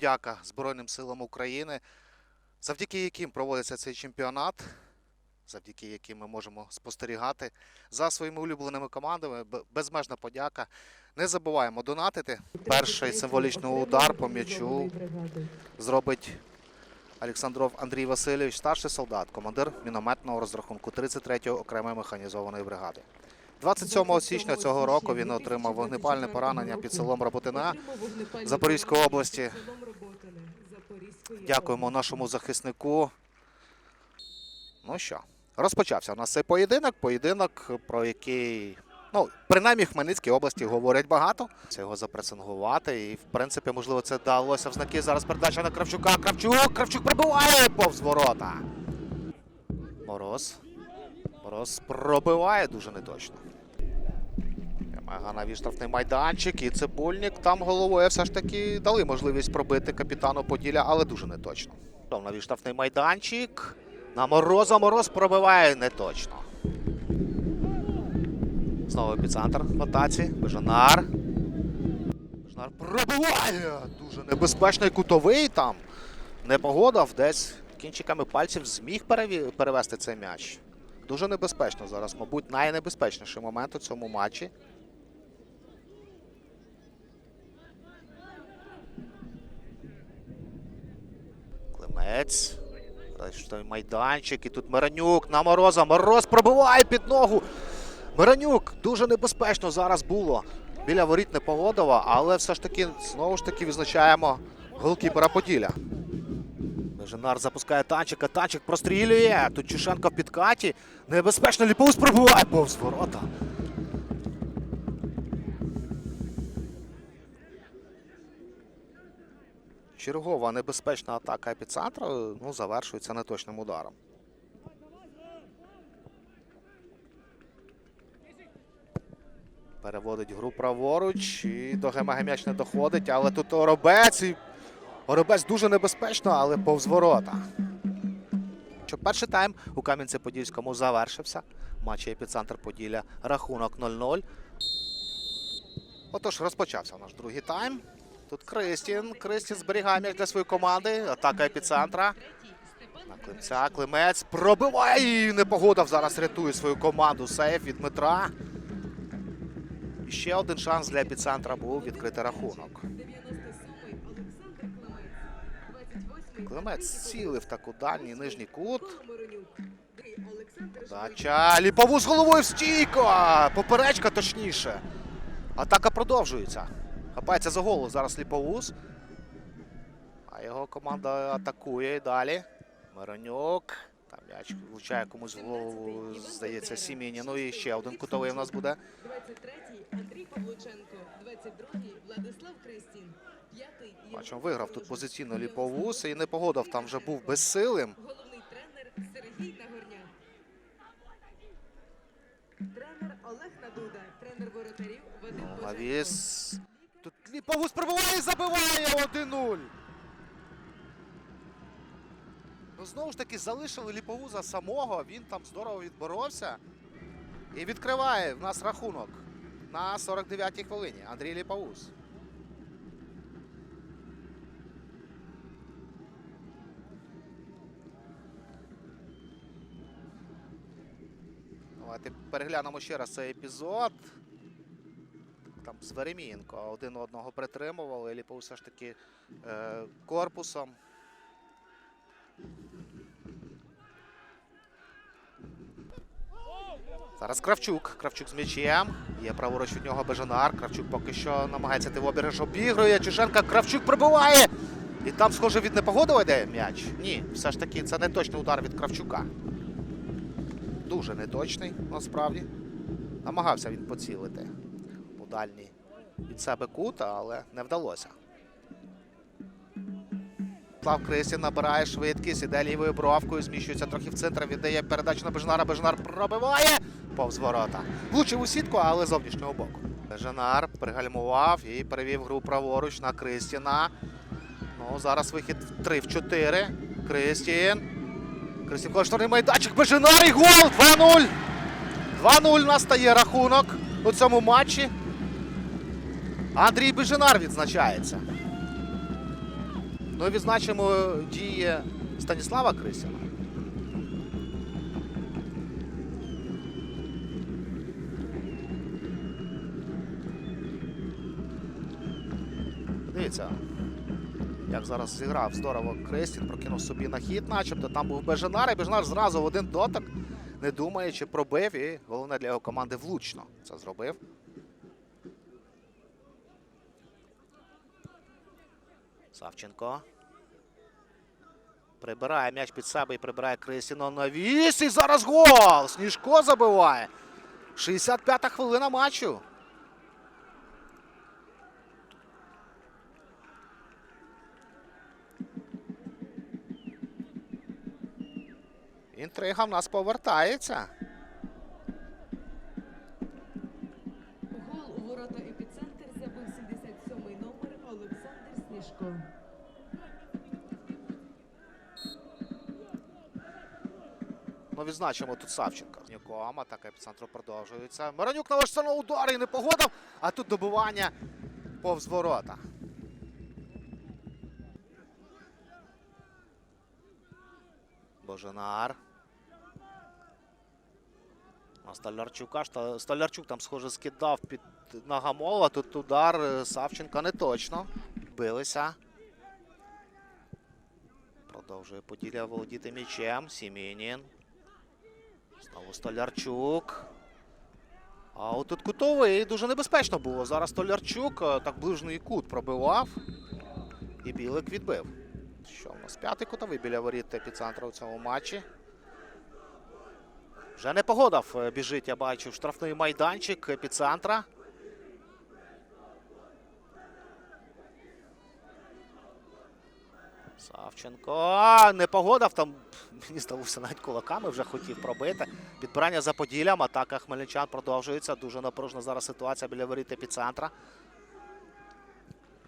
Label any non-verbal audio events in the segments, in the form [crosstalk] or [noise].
Дяка Збройним силам України, завдяки яким проводиться цей чемпіонат, завдяки яким ми можемо спостерігати за своїми улюбленими командами. Безмежна подяка. Не забуваємо донатити. Перший символічний удар по м'ячу зробить Олександров Андрій Васильович, старший солдат, командир мінометного розрахунку 33-ї окремої механізованої бригади. 27 січня цього року він отримав вогнепальне поранення під селом Роботина Запорізької області. Дякуємо нашому захиснику. Ну що, розпочався у нас цей поєдинок. Поєдинок, про який, ну, принаймні в Хмельницькій області говорять багато. Це його запресингувати. І, в принципі, можливо, це далося в знаки. Зараз передача на Кравчука. Кравчук! Кравчук пробиває повз ворота. Мороз. Мороз пробиває дуже неточно. Мега штрафний майданчик і цибульник там головою все ж таки дали можливість пробити капітану Поділля, але дуже неточно. Навіть штрафний майданчик. На Мороза Мороз пробиває неточно. Знову епіцентр в атаці. Бежанар. Бежанар пробиває! Дуже небезпечний кутовий там. Не погодав десь кінчиками пальців зміг перевести цей м'яч. Дуже небезпечно зараз, мабуть, найнебезпечніший момент у цьому матчі. Той майданчик. І тут Миранюк на Мороза. Мороз пробиває під ногу. Миранюк дуже небезпечно зараз було. Біля воріт Непогодова, але все ж таки знову ж таки відзначаємо голкіпера Поділля. Беженар запускає танчика, танчик прострілює. Тут Чушенко в підкаті. Небезпечно Ліповус пробиває повз ворота. Чергова небезпечна атака епіцентра ну, завершується неточним ударом. Переводить гру праворуч і до Гемега м'яч не доходить, але тут Оробець. І... Оробець дуже небезпечно, але повз ворота. Що перший тайм у Кам'янці-Подільському завершився. В матчі епіцентр Поділля рахунок 0-0. Отож, розпочався наш другий тайм. Тут Кристін. Кристін зберігає м'яч для своєї команди. Атака епіцентра. На Климця. Климець пробиває і непогодав. Зараз рятує свою команду. Сейф від Дмитра. І ще один шанс для епіцентра був відкрити рахунок. Климець цілив таку дальній нижній кут. Дача. Ліпову з головою в стійку. Поперечка точніше. Атака продовжується. Хапається за голову зараз Ліповуз. А його команда атакує і далі. Миронюк. Там м'яч влучає комусь в голову, здається, Сіміні. Ну і ще один кутовий у нас буде. 23-й Андрій Павлученко, 22-й Владислав Кристін, Бачимо, виграв тут позиційно Ліповуз і не погодав, там вже був безсилим. головний тренер Сергій Нагорняк. Тренер Олег Надуда, тренер воротарів Вадим. Навіс. Ліповуз пробиває і забиває 1-0. Ну, знову ж таки, залишили Ліповуза самого. Він там здорово відборовся. І відкриває в нас рахунок на 49-й хвилині. Андрій Ліповуз. Давайте переглянемо ще раз цей епізод. З Веремієнко один одного притримували. Ліпов все ж таки е, корпусом. Зараз Кравчук. Кравчук з м'ячем. Є праворуч від нього Бежанар. Кравчук поки що намагається ти в обіграш обігрує. Чуженка Кравчук пробиває. І там, схоже, від Непогодова йде м'яч. Ні, все ж таки, це не точний удар від Кравчука. Дуже неточний, насправді. Намагався він поцілити дальній від себе кут, але не вдалося. Слав Крисін набирає швидкість, іде лівою бровкою, зміщується трохи в центр, віддає передачу на Бежнара. Бежнар пробиває повз ворота. Влучив у сітку, але зовнішнього боку. Бежнар пригальмував і перевів гру праворуч на Кристіна. Ну, зараз вихід в 3 в 4. Кристін. Кристін коштовний майданчик. Бежинар і гол! 2-0! 2-0 настає рахунок у цьому матчі. Андрій Бежинар відзначається. Ну і відзначимо дії Станіслава Крисіна. Дивіться, як зараз зіграв здорово Крестін, прокинув собі на хід, начебто там був Бежанар, і Бежанар зразу в один дотик, не думаючи, пробив, і головне для його команди влучно це зробив. Савченко. Прибирає м'яч під себе і прибирає Крисіно на віс. І зараз гол! Сніжко забиває. 65-та хвилина матчу. Інтрига в нас повертається. Гол у ворота епіцентр забив 77-й номер Олександр Сніжко. Ну, відзначимо тут Савченка. Ніком, атака епіцентру продовжується. Миронюк на удар і не погодив, а тут добивання повз ворота. Боженар. А Столярчука. Столярчук там, схоже, скидав під Нагамова. Тут удар е, Савченка не точно. Билися. Продовжує Поділля володіти м'ячем. Сімінін. Знову Столярчук. А отут кутовий дуже небезпечно було. Зараз Столярчук е, так ближній кут пробивав. І Білик відбив. Що в нас? П'ятий кутовий біля воріт епіцентру у цьому матчі. Вже не погодав. е, Біжить, я бачу, штрафний майданчик епіцентра. Савченко. Не погодав там. [laughs] Мені здалося, навіть кулаками вже хотів пробити. Підбирання за поділлям. Атака хмельничан продовжується. Дуже напружена зараз ситуація біля воріт епіцентра.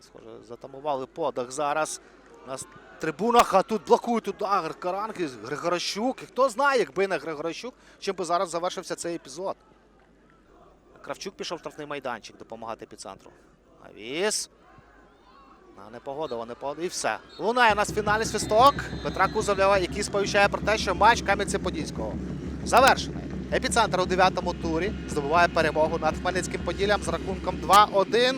Схоже, затамували подих зараз. На трибунах, а тут блокують удар Каранки, Григорощук. І хто знає, якби не Григорощук, чим би зараз завершився цей епізод. Кравчук пішов в штрафний майданчик допомагати епіцентру. Авіс. Не погодило, не погодило. І все. Лунає у нас фінальний свисток Петра Кузовлєва, який сповіщає про те, що матч Кам'янця-Подільського завершений. Епіцентр у дев'ятому турі здобуває перемогу над Хмельницьким Поділлям з рахунком 2-1.